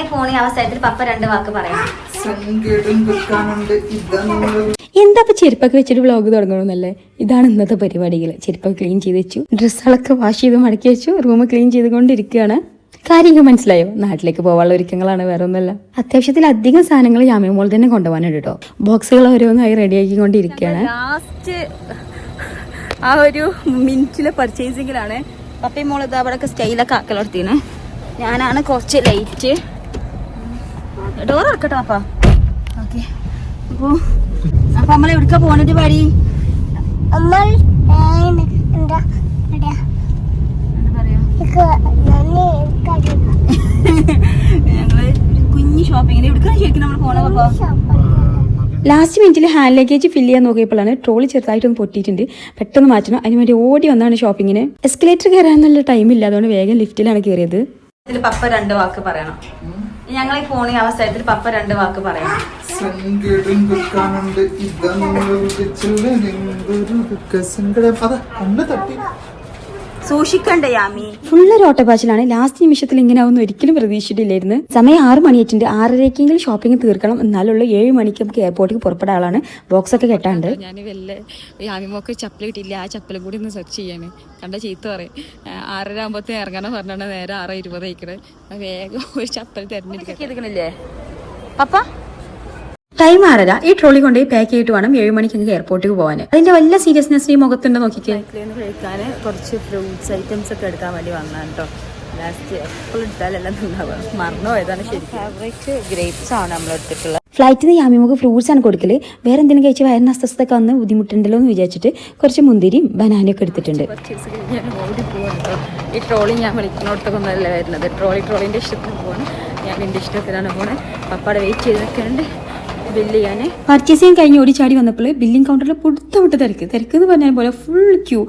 ഈ ഫോണിൽ അവസരത്തിൽ പപ്പ രണ്ട് വാക്ക് പറയാം. എന്താ ഇപ്പൊ ചെരുപ്പൊക്കെ വെച്ചിട്ട് വ്ളോഗ് തുടങ്ങണമെന്നല്ലേ ഇതാണ് ഇന്നത്തെ പരിപാടികൾ ചെരുപ്പൊക്കെ ക്ലീൻ ചെയ്ത് വെച്ചു. ഡ്രസ്സുകളൊക്കെ വാഷ് ചെയ്ത് മടക്കി വെച്ചു. റൂം ക്ലീൻ ചെയ്തുകൊണ്ടിരിക്കുകയാണ്. കാര്യങ്ങൾ മനസ്സിലായോ? നാട്ടിലേക്ക് പോകാനുള്ള ഒരുക്കങ്ങളാണ് വേറെ ഒന്നുമല്ല അത്യാവശ്യത്തിൽ അധികം സാധനങ്ങൾ ജാമ്യം മോൾ തന്നെ കൊണ്ടുപോകാനുണ്ട് കേട്ടോ. ബോക്സുകൾ ഓരോന്നായി റെഡിയാക്കിക്കൊണ്ടിരിക്കുകയാണ് ലാസ്റ്റ് ആ ഒരു മിനിറ്റിലെ പർച്ചേസിങ്ങിലാണ് പപ്പയും മോൾ ഇത് അവിടെ സ്റ്റൈലൊക്കെ ആക്കലെടുത്തിന്. ഞാനാണ് കുറച്ച് ലൈറ്റ് ഡോർ ഇറക്കട്ടെ അപ്പാ ഓക്കെ. അപ്പോ അപ്പൊ നമ്മൾ എവിടേക്കാ പോണിട്ട് പാടി? നമ്മൾ എന്താ. ഞങ്ങൾ ഷോപ്പിങ്ങിന് എവിടേക്കാണ് ശരിക്കും നമ്മൾ ലാസ്റ്റ് മിനിറ്റിൽ ഹാൻഡ് ലഗേജ് ഫില്ല് ചെയ്യാൻ നോക്കിയപ്പോഴാണ് ട്രോളി ചെറുതായിട്ടൊന്ന് പൊട്ടിയിട്ടുണ്ട്. പെട്ടെന്ന് മാറ്റണം. അതിന് വേണ്ടി ഓടി വന്നാണ് ഷോപ്പിങ്ങിന് എസ്കലേറ്റർ കയറാനുള്ള ടൈം ഇല്ല. അതുകൊണ്ട് വേഗം ലിഫ്റ്റിലാണ് കയറിയത്. ഇതിൽ പപ്പ രണ്ട് വാക്ക് പറയണം. ഞങ്ങൾ ഈ ഫോണിൽ അവസരത്തിൽ പപ്പ രണ്ട് വാക്ക് പറയാം. സൂക്ഷിക്കണ്ടേ യാമി. ഫുള്ളൊരു ഓട്ടപ്പാച്ചിലാണ് ലാസ്റ്റ് നിമിഷത്തിൽ ഇങ്ങനെ ഒന്നും ഒരിക്കലും പ്രതീക്ഷിച്ചിട്ടില്ലായിരുന്നു. സമയം ആറ് മണിയായിട്ടുണ്ട്. ആറരയ്ക്കെങ്കിലും ഷോപ്പിംഗ് തീർക്കണം. എന്നാലുള്ള ഏഴ് മണിക്ക് നമുക്ക് എയർപോർട്ടിൽ പുറപ്പെടാൻ ആളാണ്. ബോക്സ് ഒക്കെ കെട്ടാണ്ട്. ഞാൻ വല്ല യാമിമോക്ക് ചപ്പൽ കിട്ടിയില്ല. ആ ചപ്പലും കൂടി ഒന്ന് സെർച്ച് ചെയ്യാണ്. കണ്ട ചീത്ത പറയും. ആറര ആകുമ്പോഴത്തേ ഇറങ്ങണം പറഞ്ഞാണ് നേരെ ആറ് ഇരുപത് ആയിക്കണേ. വേഗം ഒരു ചപ്പൽ തെരഞ്ഞെടുക്കണില്ലേ പപ്പ? ടൈം ആറര ഈ ട്രോളി കൊണ്ടുപോയി പാക്ക് ചെയ്തിട്ട് വേണം ഏഴ് മണിക്ക് എയർപോർട്ടിൽ പോകാൻ അതിന്റെ വല്ല സീരിയസ്നെസ് ഈ മുഖത്തുണ്ട് നോക്കിക്കേ? കഴിക്കാൻ കുറച്ച് ഫ്രൂട്ട്സ് ഐറ്റംസ് ഒക്കെ എടുക്കാൻ വേണ്ടി വന്നതാണ് കേട്ടോ ലാസ്റ്റ് എപ്പോൾ എടുത്താലെല്ലാം ഉണ്ടാവുക മറന്നു പോയതാണ് ശരി ഫേവറേറ്റ് ഗ്രേപ്സ് ആണ് നമ്മൾ എടുത്തിട്ടുള്ളത്. ഫ്ലൈറ്റിൽ നിന്ന് യാമിമുക്ക് ഫ്രൂട്ട്സ് ആണ് കൊടുക്കൽ. വേറെ എന്തെങ്കിലും കഴിച്ച് വയറിന് അസ്വസ്ഥത വന്ന് ബുദ്ധിമുട്ടുണ്ടല്ലോ എന്ന് വിചാരിച്ചിട്ട് കുറച്ച് മുന്തിരിയും ബനാനയും ഒക്കെ എടുത്തിട്ടുണ്ട്. ഈ ട്രോളി ഞാൻ വിളിക്കുന്നിടത്തൊക്കെ ഒന്നല്ലേ വരുന്നത്? ട്രോളി ട്രോളിന്റെ ഇഷ്ടത്തിന് പോകണം ഞാൻ എന്റെ ഇഷ്ടത്തിലാണ് പോണേ. പപ്പാടെ വെയിറ്റ് ചെയ്തൊക്കെ നിൽക്കുന്നുണ്ട് ബില്ല് ചെയ്യാൻ പർച്ചേസിങ് കഴിഞ്ഞ് ഓടി ചാടി വന്നപ്പോൾ ബില്ലിംഗ് കൗണ്ടറിൽ പുടുത്തം വിട്ട് തിരക്ക്. തിരക്ക് എന്ന് പറഞ്ഞാൽ പോലെ ഫുൾ ക്യൂ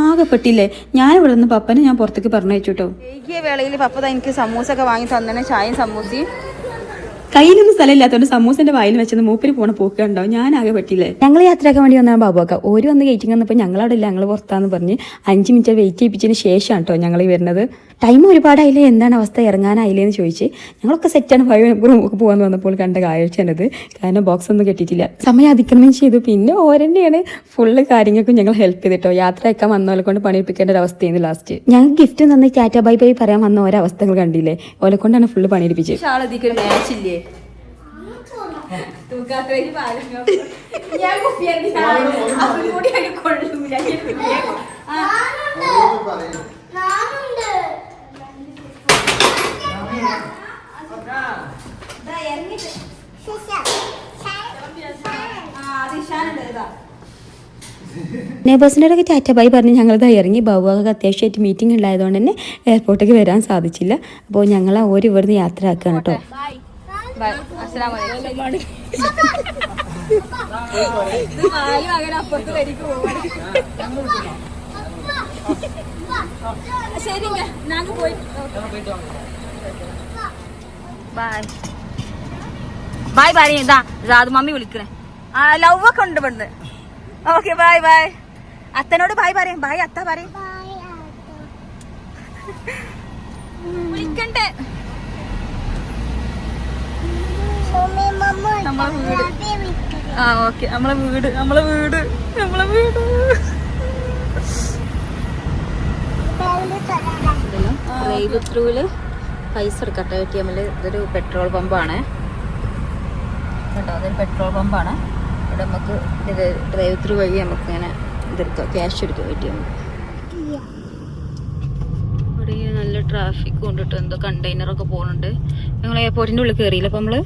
ആകെ പെട്ടില്ലേ? ഞാൻ ഇവിടെ നിന്ന് പപ്പനെ ഞാൻ പുറത്തേക്ക് പറഞ്ഞു വെച്ചു കേട്ടോ. വൈകിയ വേളയിൽ പപ്പ എനിക്ക് സമൂസ ഒക്കെ വാങ്ങി തന്നെ ചായയും സമൂസയും. കയ്യിലൊന്നും സ്ഥലമില്ലാത്തതുകൊണ്ട് സമൂസന്റെ വായിൽ വെച്ചത് മൂപ്പര് പോണ പോക്ക് ഉണ്ടാവും ഞാൻ ആകെ പറ്റില്ലേ ഞങ്ങൾ യാത്രയാക്കാൻ വേണ്ടി വന്നാൽ ബാബുക്ക ഒരു വന്ന് ഗേറ്റിംഗ് വന്നപ്പോൾ ഞങ്ങൾ അവിടെ ഇല്ല ഞങ്ങൾ പുറത്താന്ന് പറഞ്ഞ് അഞ്ച് മിനിറ്റ് വെയിറ്റ് ചെയ്യിപ്പിച്ചതിന് ശേഷമാണ് കേട്ടോ ഞങ്ങൾ വരുന്നത്. ടൈം ഒരുപാടായില്ലേ? എന്താണ് അവസ്ഥ? ഇറങ്ങാനായില്ലേ എന്ന് ചോദിച്ച് ഞങ്ങളൊക്കെ സെറ്റാണ് ഫൈവ് നമുക്ക് പോകാൻ വന്നപ്പോൾ കണ്ട കാഴ്ചയാണത്. കാരണം ബോക്സ് ഒന്നും കെട്ടിയിട്ടില്ല. സമയം അതിക്രമം ചെയ്തു. പിന്നെ ഓരന്നെയാണ് ഫുള്ള് കാര്യങ്ങൾക്കും ഞങ്ങൾ ഹെൽപ്പ് ചെയ്തിട്ടോ. യാത്ര അയക്കാൻ വന്നവരെ കൊണ്ട് പണിയിപ്പിക്കേണ്ട ഒരു അവസ്ഥയായിരുന്നു ലാസ്റ്റ് ഞങ്ങൾ ഗിഫ്റ്റ് തന്ന് ടാറ്റ ബൈ ബൈ പറയാൻ വന്ന ഓരോ അവസ്ഥകൾ കണ്ടില്ലേ? ഓലെ കൊണ്ടാണ് ഫുള്ള് പണിയെടുപ്പിച്ചത് ഷാളതിക്ക് ഒരു മാച്ച് ഇല്ലേ നാനുണ്ട്. നെയ്ബേഴ്സിന്റെ ഒക്കെ ടാറ്റ ബൈ പറഞ്ഞ് ഞങ്ങൾ ഇറങ്ങി ബാബുവാക്ക് അത്യാവശ്യമായിട്ട് മീറ്റിംഗ് ഉണ്ടായതുകൊണ്ട് തന്നെ എയർപോർട്ടിലേക്ക് വരാൻ സാധിച്ചില്ല. അപ്പോൾ ഞങ്ങൾ ആ ഒരു ഇവിടുന്ന് യാത്ര ആക്കുകയാണ് കേട്ടോ ബൈ. അസ്സലാമു അലൈക്കും ബൈ. Bye by. ഇതാ രാത് മമ്മി വിളിക്കണേ. ആ ലവ് ഒക്കെ ഉണ്ട് ഇവിടുന്ന്. ഓക്കെ ബൈ ബൈ അത്തനോട് ബൈ പറയും. ബൈ അത്ത പറയും. വിളിക്കണ്ടേ? നമ്മളെ വീട്. ആ ഓക്കെ. നമ്മളെ വീട്. നമ്മളെ വീട്. നമ്മളെ വീട്. തൊടാം. ഡ്രൈവ് പൈസ എടുക്കട്ടെ. എ ടി എമ്മിൽ ഇതൊരു പെട്രോൾ പമ്പാണ്. കേട്ടോ അതൊരു പെട്രോൾ പമ്പാണ്. ഇവിടെ നമുക്ക് ഇത് ഡ്രൈവ് ത്രൂ വഴി നമുക്ക് ഇങ്ങനെ ഇതെടുക്കാം ക്യാഷ് എടുക്കാം എ ടി എമ്മിൽ ഇവിടെ ഇങ്ങനെ നല്ല ട്രാഫിക് കൊണ്ടിട്ട് എന്തോ കണ്ടെയ്നറൊക്കെ പോകുന്നുണ്ട് ഞങ്ങൾ എയർപോർട്ടിന്റെ ഉള്ളിൽ കയറിയില്ല അപ്പം അത്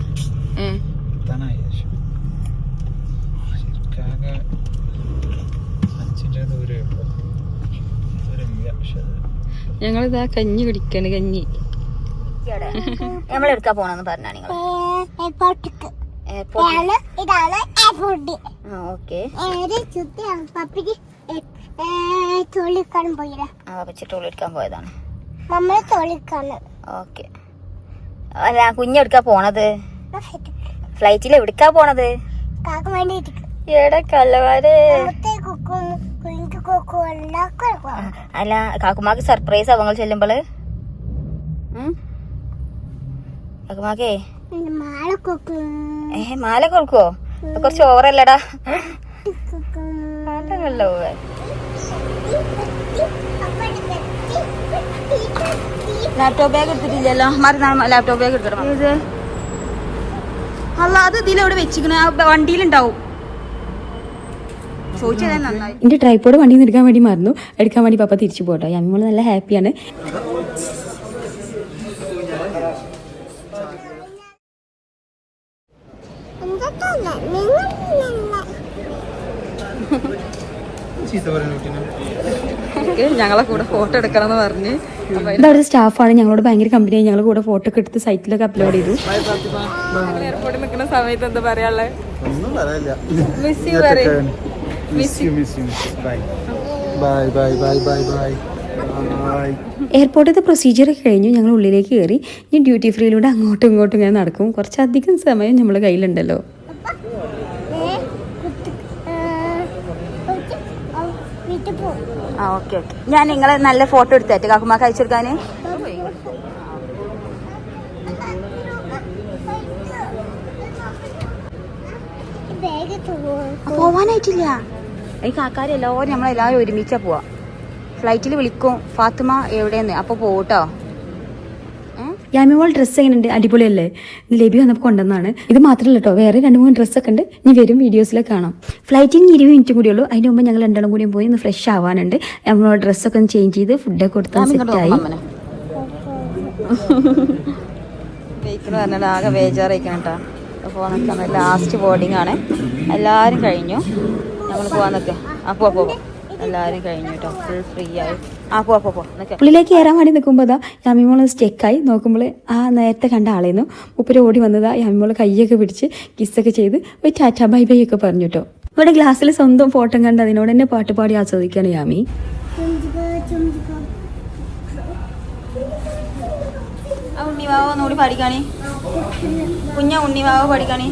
ഞങ്ങളിതാ കഞ്ഞി കുടിക്കാണ് കഞ്ഞി. നമ്മൾ എടുക്കാൻ പോണെന്ന് പറഞ്ഞാ നിങ്ങൾ എയർപോർട്ടിക്ക്. ഇതാണ് ഇതാണ് എയർപോർട്ട് ഓക്കെ. പപ്പിക്ക് ആ പോയതാണ്. ഓക്കെ. അല്ല കുഞ്ഞെടുക്കാ പോണത്? ഫ്ലൈറ്റിൽ എവിടുക്കാ പോണത്? എടാ കള്ളവാര് അല്ല കാക്കുമാക്ക് സർപ്രൈസ് അവങ്ങൾ ചെല്ലുമ്പോൾ? മാല കൊടുക്കുവോ കുറച്ച് ഓവറല്ലടാ മാലല്ലോ ലാപ്ടോപ്പ് ബാഗ് എടുത്തിട്ടില്ലല്ലോ. മറുനാൾ ലാപ്ടോപ്പ് ബാഗ് എടുത്തിടണം ഏത്? അല്ല അത് ഇതിലെവിടെ വെച്ചിക്കണ വണ്ടിയിലുണ്ടാവും. എന്റെ ട്രൈപ്പോഡ് വണ്ടിയിൽ നിന്ന് എടുക്കാൻ വേണ്ടി മറന്നു. എടുക്കാൻ വേണ്ടി പപ്പ തിരിച്ചു പോട്ടോ. ഞങ്ങൾ നല്ല ഹാപ്പിയാണ് എന്തൊക്കെയല്ല നിങ്ങൾ ചീത്ത പറയുന്ന കുട്ടീനെ ഞങ്ങളെ കൂടെ ഫോട്ടോ എടുക്കണം എന്ന് പറഞ്ഞ് ഇത് സ്റ്റാഫാണ് ഞങ്ങളോട് ഭയങ്കര കമ്പനിയായി ഞങ്ങൾ കൂടെ ഫോട്ടോ ഒക്കെ എടുത്ത് സൈറ്റിലൊക്കെ അപ്ലോഡ് ചെയ്തു. എയർപോർട്ടിൽ നിൽക്കുന്ന സമയത്ത് എന്താ പറയാനുള്ളത് ഒന്നും മിസ് യു പറയും. Miss you miss you bye bye bye bye bye bye bye എയർപോർട്ടിലത്തെ procedure ഒക്കെ കഴിഞ്ഞു. ഞങ്ങൾ ഉള്ളിലേക്ക് കയറി. ഇനി ഡ്യൂട്ടി ഫ്രീയിലൂടെ അങ്ങോട്ടും ഇങ്ങോട്ടും ഇങ്ങനെ നടക്കും. കുറച്ചധികം സമയം നമ്മൾ കയ്യിലുണ്ടല്ലോ. വീട്ടിൽ പോകും ആ ഓക്കെ ഓക്കെ. ഞാൻ നിങ്ങളെ നല്ല ഫോട്ടോ എടുത്തേറ്റ് കാക്കുമാക്ക് അയച്ചു പോവാനായിട്ടില്ല. ഈ കാക്കാരെല്ലാവരും നമ്മളെല്ലാവരും ഒരുമിച്ചാ പോവാ. ഫ്ലൈറ്റിൽ വിളിക്കും. ഫാത്തിമ എവിടെയെന്ന്? അപ്പൊ പോട്ടോ യാമിമോൾ ഡ്രസ്സ് എങ്ങനെയുണ്ട്? അടിപൊളിയല്ലേ? ലബി വന്നപ്പോൾ കൊണ്ടുവന്നാണ് ഇത് മാത്രമല്ല കേട്ടോ വേറെ രണ്ട് മൂന്ന് ഡ്രസ്സൊക്കെ ഉണ്ട്. ഇനി വരും വീഡിയോസിൽ കാണാം. ഫ്ലൈറ്റിന് ഇരുപത് മിനിറ്റ് കൂടി ഉള്ളൂ. അതിന് മുമ്പ് ഞങ്ങൾ രണ്ടാളും കൂടിയും പോയി ഒന്ന് ഫ്രഷ് ആവാനുണ്ട്. നമ്മൾ ഡ്രസ്സൊക്കെ ഒന്ന് ചേഞ്ച് ചെയ്ത് ഫുഡൊക്കെ കൊടുത്താൽ സെറ്റായി വെഹിക്കിൾ പറഞ്ഞാൽ ആകെ ലാസ്റ്റ് ബോർഡിംഗ് ആണ്. എല്ലാവരും കഴിഞ്ഞു. നമ്മൾ പോകാൻ നിൽക്കുക അപ്പോൾ അപ്പോൾ എല്ലാവരും കഴിഞ്ഞു കേട്ടോ ഫുൾ ഫ്രീ ആയി. ആ പോ പോ പോ. നിൽക്കാം ഉള്ളിലേക്ക് കയറാൻ വേണ്ടി നിൽക്കുമ്പോൾ അതാ യാമിമോൾ സ്റ്റെക്കായി. നോക്കുമ്പോൾ ആ നേരത്തെ കണ്ട ആളേന്നു. ഉപ്പര് ഓടി വന്നതാ യാമിമോൾ കൈയൊക്കെ പിടിച്ച് കിസ്സൊക്കെ ചെയ്ത് ഒരു ടാറ്റ ബൈ ബൈ ഒക്കെ പറഞ്ഞു കേട്ടോ. ഇവിടെ ഗ്ലാസ്സിൽ സ്വന്തം ഫോട്ടോ കണ്ട് അതിനോട് തന്നെ പാട്ട് പാടി ആസ്വദിക്കാണ് യാമി. ഉണ്ണിവാവോ നോടി ആ ഉണ്ണിവാവ ഒന്നുകൂടി പഠിക്കാണി. കുഞ്ഞ ഉണ്ണിവാവോ പഠിക്കാണി.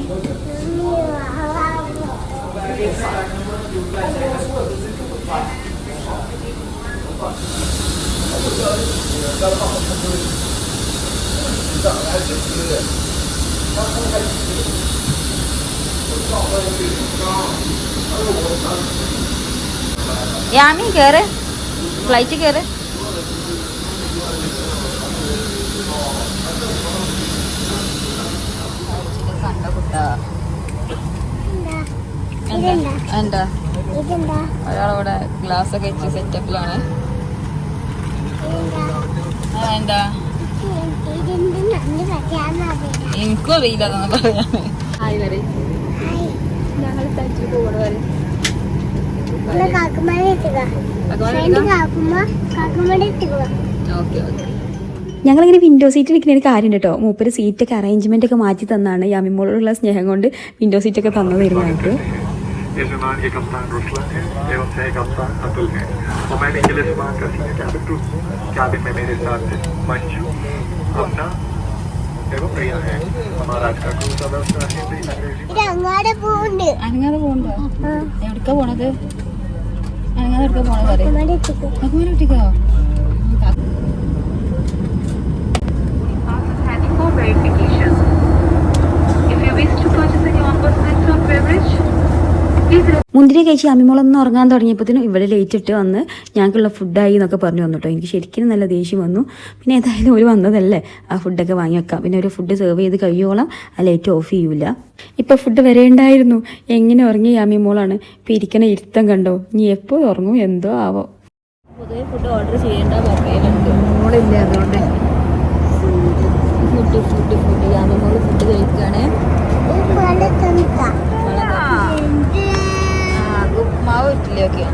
യാമി കേറ്. ഫ്ലൈറ്റ് കേറ്. കണ്ട കുട്ടാ? എന്താ? എന്താ? ഒരാളവിടെ ഗ്ലാസ് ഒക്കെ വെച്ച് സെറ്റപ്പിലാണ് എന്താ എനിക്കും അറിയില്ല അതൊന്നും പറയാന്. ഓക്കെ ഓക്കെ ഞങ്ങളിങ്ങനെ വിൻഡോ സീറ്റ് ഇരിക്കുന്ന ഒരു കാര്യം കേട്ടോ. മൂപ്പര് സീറ്റൊക്കെ അറേഞ്ച്മെന്റ് ഒക്കെ മാറ്റി തന്നാണ് യാമിമോളോടുള്ള സ്നേഹം കൊണ്ട് വിൻഡോ സീറ്റൊക്കെ തന്നതായിരുന്നു ഞങ്ങൾക്ക് यजमान ये कप्तान रुस्लन है एवं सह कप्तान अतुल है और मैं निखिल इस्मान का सीनियर कैबिन क्रू कैबिन में मेरे साथ है मंजू अमना एवं प्रिया है हमारा आज का क्रू सदस्य है हिंदी अंग्रेजी ഇത് അങ്ങാടെ പോകുന്നുണ്ട് അനങ്ങാതെ പോകണ്ടോ എവിടക്കാ പോണത് അനങ്ങാതെ എവിടക്കാ പോണത് പറയും കാക്കുമാരെ ഇട്ടുക അക്കുമാരി കുട്ടിക്കോ standing for verification. If you wish to purchase any onboard snacks or beverage, please മുന്തിരി കഴിച്ച് അമ്മിമോളൊന്ന് ഉറങ്ങാൻ തുടങ്ങിയപ്പോഴത്തേനും ഇവിടെ ലേറ്റ് ഇട്ട് വന്ന് ഞങ്ങൾക്കുള്ള ഫുഡായി എന്നൊക്കെ പറഞ്ഞു വന്നു കേട്ടോ. എനിക്ക് ശരിക്കും നല്ല ദേഷ്യം വന്നു. പിന്നെ ഏതായാലും ഒരു വന്നതല്ലേ? ആ ഫുഡൊക്കെ വാങ്ങി വെക്കാം. പിന്നെ ഒരു ഫുഡ് സെർവ് ചെയ്ത് കഴിയോളം. ആ ലൈറ്റ് ഓഫ് ചെയ്യൂല. ഇപ്പം ഫുഡ് വരേണ്ടായിരുന്നു എങ്ങനെ ഉറങ്ങി അമ്മിമോളാണ് ഇപ്പം ഇരിക്കണ ഇരുത്തം കണ്ടോ? ഇനി എപ്പോൾ ഉറങ്ങും? എന്തോ ആവോ? പൊതുവെ ഫുഡ് ഓർഡർ ചെയ്യേണ്ട മോളില്ല അതുകൊണ്ട്. ഫുഡ് ഫുഡ് ഫുഡ് ഫുഡ് കഴിക്കുകയാണ്. മാവ് ഇട്ടില്ലേ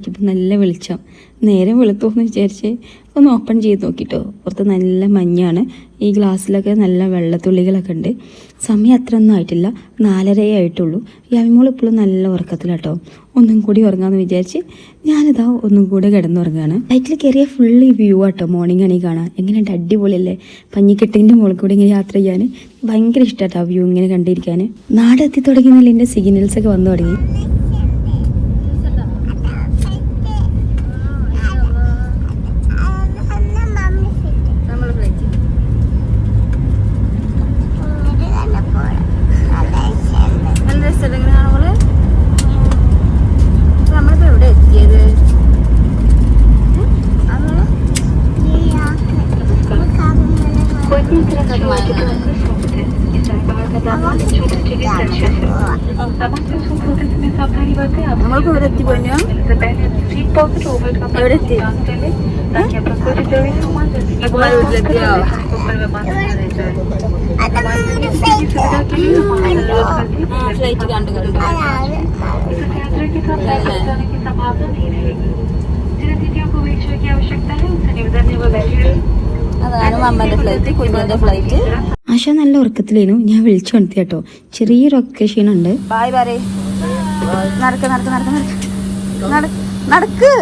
നോക്കിയപ്പോൾ നല്ല വെളിച്ചം. നേരെ വെളുത്തോന്ന് വിചാരിച്ച് ഒന്ന് ഓപ്പൺ ചെയ്ത് നോക്കിട്ടോ. പുറത്ത് നല്ല മഞ്ഞാണ്. ഈ ഗ്ലാസ്സിലൊക്കെ നല്ല വെള്ളത്തുള്ളികളൊക്കെ ഉണ്ട്. സമയം അത്ര ഒന്നും ആയിട്ടില്ല. നാലരയേ ആയിട്ടുള്ളൂ. ഈ യാമിമോൾ ഇപ്പോഴും നല്ല ഉറക്കത്തിലാട്ടോ. ഒന്നും കൂടി ഉറങ്ങാമെന്ന് വിചാരിച്ച് ഞാനിതാ ഒന്നും കൂടെ കിടന്നുറങ്ങുകയാണ് ലൈറ്റിൽ കയറിയ ഫുള്ള് വ്യൂ ആട്ടോ. മോർണിംഗ് ആണ് ഈ കാണാൻ. എങ്ങനെയുണ്ട്? അടിപൊളിയല്ലേ? പഞ്ഞിക്കെട്ടിന്റെ മുകളിൽ കൂടി ഇങ്ങനെ യാത്ര ചെയ്യാൻ ഭയങ്കര ഇഷ്ടമാട്ടോ ആ വ്യൂ ഇങ്ങനെ കണ്ടിരിക്കാൻ നാടെത്തി തുടങ്ങിയെന്നില്ല എന്റെ സിഗ്നൽസ് ഒക്കെ വന്നു തുടങ്ങി നമ്മൾ ഫ്ലൈറ്റ് നല്ല രസമല്ലേ ഇങ്ങനെ കാണുമ്പോൾ നമ്മളിപ്പോ എവിടെ എത്തിയത് അതൊന്ന് നമ്മളിപ്പോ ഇവിടെ എത്തി പോഞ്ഞോ എവിടെ എത്തി നമ്മളെ വീട്ടിലെത്തിയോ ഫ്ലൈറ്റ് കണ്ടു കണ്ടു അതാണ് മമ്മന്റെ ഫ്ലൈറ്റ് കുഞ്ഞിന്റെ ഫ്ലൈറ്റ് ആശ നല്ല ഉറക്കത്തിലേനു ഞാൻ വിളിച്ചു ഉണർത്തി കേട്ടോ. ചെറിയൊരു ഒക്കേഷനുണ്ട് ബായ് പറയ് നടക്ക് നടക്ക് നടക്ക് നടക്ക്. നടക്ക്.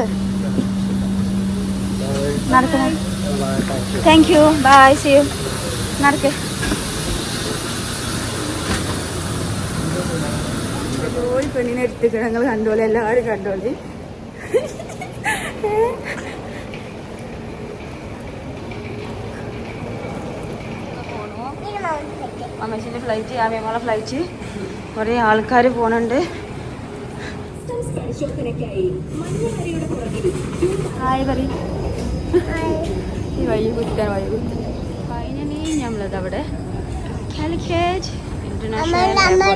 നടക്ക് നടക്ക്. Thank you bye see you നടക്ക്. ഒരു പെണ്ണിനെ എടുത്തിട്ട് ഞങ്ങൾ കണ്ടോളി. എല്ലാവരും കണ്ടോളി. അമ്മേച്ചിന്റെ ഫ്ലൈറ്റ് ആമേമോളെ ഫ്ലൈറ്റ് കുറേ ആൾക്കാർ പോണുണ്ട്. ഹായ് പറ ഈ വഴി കുത്താൻ ഫൈനലി നമ്മളത് അവിടെ. കാലിക്കറ്റ് ഇന്റർനാഷണൽ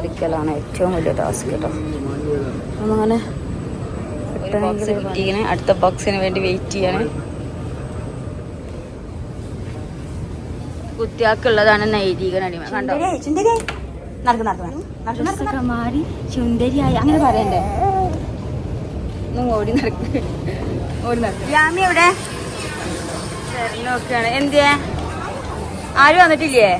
ഇരിക്കലാണ് ഏറ്റവും വലിയ ടാസ്ക് കേട്ടോ നമ്മളങ്ങനെ അടുത്ത ബോക്സിന് വേണ്ടി വെയിറ്റ് ചെയ്യാണ്. കുത്തിയാക്കുള്ളതാണ് നൈതിക അടിമ കണ്ടോ? നടക്ക് നടക്ക് നടക്ക്. മാറി ചുന്ദരിയായി അങ്ങനെ പറയണ്ടേ? ഓടി നടക്ക്. ഓടി നടക്ക്. യാമി എവിടെ? നോക്കാണ്. എന്തിയാ? ആരും വന്നിട്ടില്ലേ?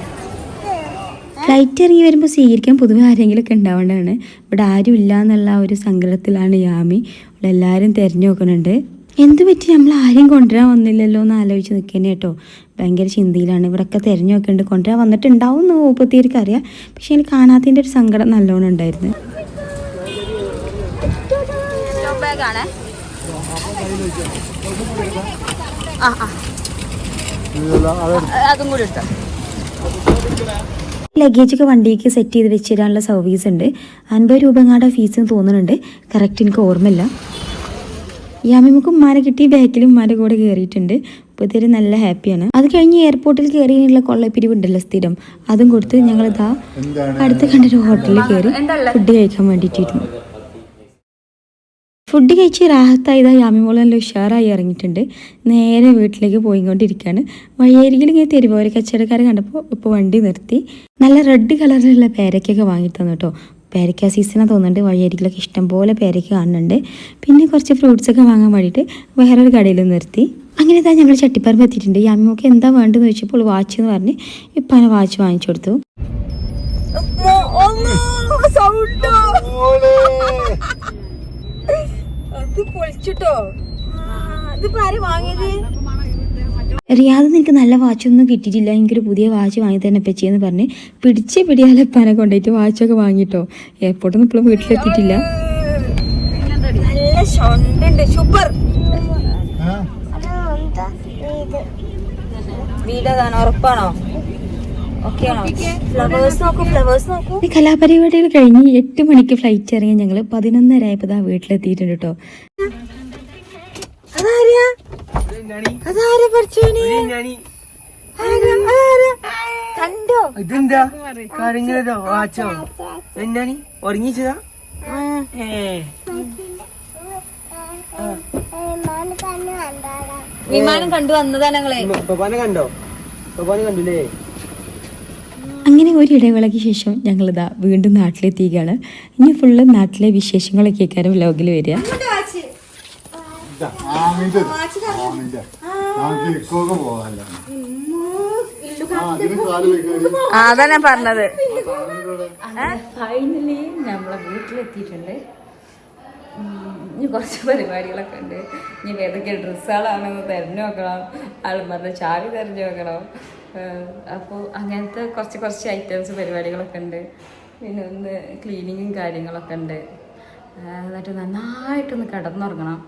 ഫ്ലൈറ്റ് ഇറങ്ങി വരുമ്പോൾ സ്വീകരിക്കാൻ പൊതുവെ ആരെങ്കിലുമൊക്കെ ഉണ്ടാവേണ്ടതാണ്. ഇവിടെ ആരും ഇല്ല എന്നുള്ള ഒരു സങ്കടത്തിലാണ് യാമി. ഇവിടെ എല്ലാവരും തിരഞ്ഞു നോക്കുന്നുണ്ട്. എന്ത് പറ്റി? നമ്മൾ ആരെയും കൊണ്ടുവരാൻ വന്നില്ലല്ലോ എന്ന് ആലോചിച്ച് നിൽക്കുന്നത് കേട്ടോ. ഭയങ്കര ചിന്തയിലാണ്. ഇവിടെയൊക്കെ തിരഞ്ഞു നോക്കുന്നുണ്ട് കൊണ്ടുവരാൻ വന്നിട്ടുണ്ടാവും എന്ന് ഓപ്പത്തിയർക്ക് അറിയാം. പക്ഷേ എനിക്ക് കാണാത്തതിന്റെ ഒരു സങ്കടം നല്ലോണം ഉണ്ടായിരുന്നു. അതും കൂടി ലഗേജൊക്കെ വണ്ടിക്ക് സെറ്റ് ചെയ്ത് വെച്ചിടാനുള്ള സർവീസ് ഉണ്ട്. അൻപത് രൂപ എങ്ങാണ്ട് ഫീസ് തോന്നുന്നുണ്ട്. കറക്റ്റ് എനിക്ക് ഓർമ്മയില്ല. യാമിമുക്ക് ഉമ്മാരെ കിട്ടി ബാക്കിൽ ഉമ്മാരെ കൂടെ കയറിയിട്ടുണ്ട് മുപ്പത്തേര് നല്ല ഹാപ്പിയാണ്. അത് കഴിഞ്ഞ് എയർപോർട്ടിൽ കയറിയുള്ള കൊള്ളപ്പിരിവുണ്ടല്ലോ സ്ഥിരം. അതും കൊടുത്ത് ഞങ്ങൾ ഇതാ അടുത്ത് കണ്ടൊരു ഹോട്ടലിൽ കയറി ഫുഡ് കഴിക്കാൻ വേണ്ടിയിട്ടിരുന്നു. ഫുഡ് കഴിച്ച് യാമി യാമിമോൾ നല്ല ഉഷാറായി ഇറങ്ങിയിട്ടുണ്ട്. നേരെ വീട്ടിലേക്ക് പോയിക്കൊണ്ടിരിക്കുകയാണ് വഴിയരികിൽ ഇങ്ങനെ തെരുവോര കച്ചവടക്കാരെ കണ്ടപ്പോൾ ഇപ്പോൾ വണ്ടി നിർത്തി. നല്ല റെഡ് കളറിലുള്ള പേരക്കൊക്കെ വാങ്ങി തന്നു കേട്ടോ പേരയ്ക്ക സീസണാണ് തോന്നുന്നുണ്ട്. വഴിയരികിലൊക്കെ ഇഷ്ടംപോലെ പേരയ്ക്ക കാണുന്നുണ്ട്. പിന്നെ കുറച്ച് ഫ്രൂട്ട്സൊക്കെ വാങ്ങാൻ വേണ്ടിയിട്ട് വേറൊരു കടയിൽ നിർത്തി. അങ്ങനെ ഇതാ ഞങ്ങൾ ചട്ടിപ്പറമ്പ് എത്തിയിട്ടുണ്ട്. ഈ അമ്മയ്ക്ക് എന്താ വേണ്ടതെന്ന് ചോദിച്ചപ്പോൾ വാച്ച് എന്ന് പറഞ്ഞ് ഇപ്പം വാച്ച് വാങ്ങിച്ചു കൊടുത്തു. അത് പൊളിച്ചിട്ടോ? ഇതിപ്പോ ആര് വാങ്ങിയത്? റിയാദ് നിനക്ക് നല്ല വാച്ചൊന്നും കിട്ടിയിട്ടില്ല. എനിക്കൊരു പുതിയ വാച്ച് വാങ്ങി തന്നെ പറ്റിയെന്ന് പറഞ്ഞ് പിടിച്ച് പിടിയാലെ പന കൊണ്ടുപോയിട്ട് വാച്ചൊക്കെ വാങ്ങിട്ടോ. എയർപോർട്ടിൽ നിന്ന് ഇപ്പോഴും വീട്ടിലെത്തിയിട്ടില്ല. നല്ല ഷൊണ്ടുണ്ട് സൂപ്പർ അതെന്താ ഇത് വീടതാണ്? ഉറപ്പാണോ? ഓക്കെ ഫ്ലവേഴ്സ് നോക്കൂ ഫ്ലവേഴ്സ് നോക്കൂ. ഈ കലാപരിപാടികൾ കഴിഞ്ഞ് എട്ട് മണിക്ക് ഫ്ലൈറ്റ് ഇറങ്ങി ഞങ്ങൾ പതിനൊന്നര ആയപ്പോൾ വീട്ടിലെത്തിയിട്ടുണ്ട് കേട്ടോ അതാരാ? അതാരാ പഠിച്ചോനി കണ്ടോ? ഇതെന്താ? കാര്യങ്ങളോ വാച്ചോ? എന്നാണി? ഉറങ്ങിച്ചതാ വിമാനം കണ്ടു വന്നതാ ഞങ്ങളെ. കണ്ടോ? പപ്പാനെ കണ്ടില്ലേ അങ്ങനെ ഒരു ഇടവേളയ്ക്ക് ശേഷം ഞങ്ങളിതാ വീണ്ടും നാട്ടിലെത്തിക്കുകയാണ് ഇനി ഫുള്ള് നാട്ടിലെ വിശേഷങ്ങളൊക്കെ കേൾക്കാനും വ്ലോഗിൽ വരിക. നമുക്ക് ഇക്കൊക്കെ പോകാല്ല അതാ ഞാൻ പറഞ്ഞത്. ഫൈനലി നമ്മളെ വീട്ടിലെത്തിയിട്ടുണ്ട്. ഇനി കുറച്ച് പരിപാടികളൊക്കെ ഉണ്ട്. ഇനി ഏതൊക്കെ ഡ്രസ്സുകളാണെന്ന് തിരഞ്ഞു നോക്കണം. ആൾമാരുടെ ചാവി തിരഞ്ഞു നോക്കണം. അപ്പോൾ അങ്ങനത്തെ കുറച്ച് കുറച്ച് ഐറ്റംസ് പരിപാടികളൊക്കെ ഉണ്ട്. പിന്നെ ഒന്ന് ക്ലീനിങ്ങും കാര്യങ്ങളൊക്കെ ഉണ്ട്. എന്നിട്ട് നന്നായിട്ടൊന്ന് കിടന്നുറങ്ങണം.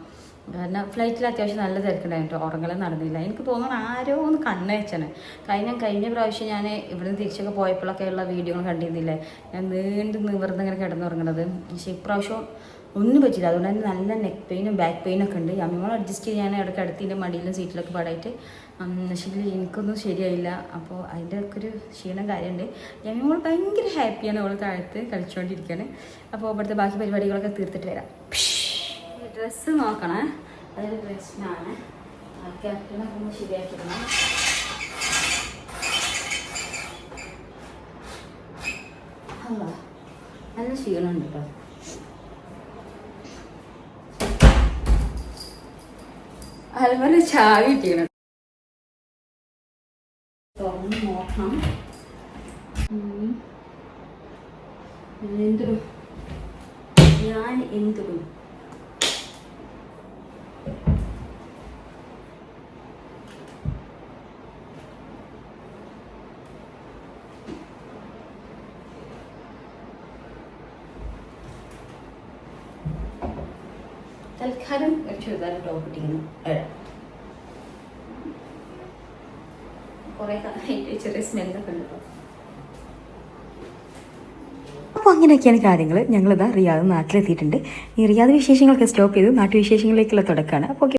കാരണം ഫ്ലൈറ്റിൽ അത്യാവശ്യം നല്ല തിരക്കുണ്ടായിരുന്നു ഉറങ്ങലും നടന്നില്ല. എനിക്ക് തോന്നുന്നു ആരോ ഒന്ന് കണ്ണയച്ചാണ് കഴിഞ്ഞ കഴിഞ്ഞ പ്രാവശ്യം ഞാൻ ഇവിടുന്ന് തിരിച്ചൊക്കെ പോയപ്പോഴൊക്കെ ഉള്ള വീഡിയോകൾ കണ്ടിരുന്നില്ലേ? ഞാൻ നീണ്ട് നിവർന്ന് ഇങ്ങനെ കിടന്നുറങ്ങണത്. പക്ഷേ ഇപ്രാവശ്യം ഒന്നും പറ്റില്ല അതുകൊണ്ട് തന്നെ നല്ല നെക്ക് പെയിനും ബാക്ക് പെയിനും ഒക്കെ ഉണ്ട്. അമ്മയോട് അഡ്ജസ്റ്റ് ചെയ്യാൻ ഇടയ്ക്ക് അടുത്തിന്റെ മടിയിലും സീറ്റിലൊക്കെ പാടായിട്ട് പക്ഷേ എനിക്കൊന്നും ശരിയായില്ല. അപ്പോൾ അതിന്റെ ഒക്കെ ഒരു ക്ഷീണം കാര്യമുണ്ട്. ഞങ്ങൾ ഭയങ്കര ഹാപ്പിയാണ് അവൾ താഴത്ത് കളിച്ചുകൊണ്ടിരിക്കുകയാണ് അപ്പോൾ അവിടുത്തെ ബാക്കി പരിപാടികളൊക്കെ തീർത്തിട്ട് വരാം. ഡ്രസ്സ് നോക്കണേ. അതൊരു പ്രശ്നമാണ് ക്യാപ്റ്റനൊക്കെ ഒന്ന് ശരിയാക്കിയിടണം. നല്ല ക്ഷീണമുണ്ട് കേട്ടോ അതുപോലെ ചാവി ചെയ്യണം തുറന്ന് നോക്കണം. എന്തിടും ഞാൻ എന്തിടും? തൽക്കാലം ഒരു ചുരിദാർ ടോപ്പ് ഇട്ടിരുന്നു ഇടാം കുറേ കാലമായിട്ട് ചെറിയ സ്മെല്ലൊക്കെ ഉണ്ട് അപ്പോൾ അങ്ങനെയൊക്കെയാണ് കാര്യങ്ങൾ ഞങ്ങളിതാ റിയാദ് നാട്ടിലെത്തിയിട്ടുണ്ട്. ഈ റിയാദ് വിശേഷങ്ങളൊക്കെ സ്റ്റോപ്പ് ചെയ്ത് നാട്ടുവിശേഷങ്ങളിലേക്കുള്ള തുടക്കമാണ്. അപ്പോൾ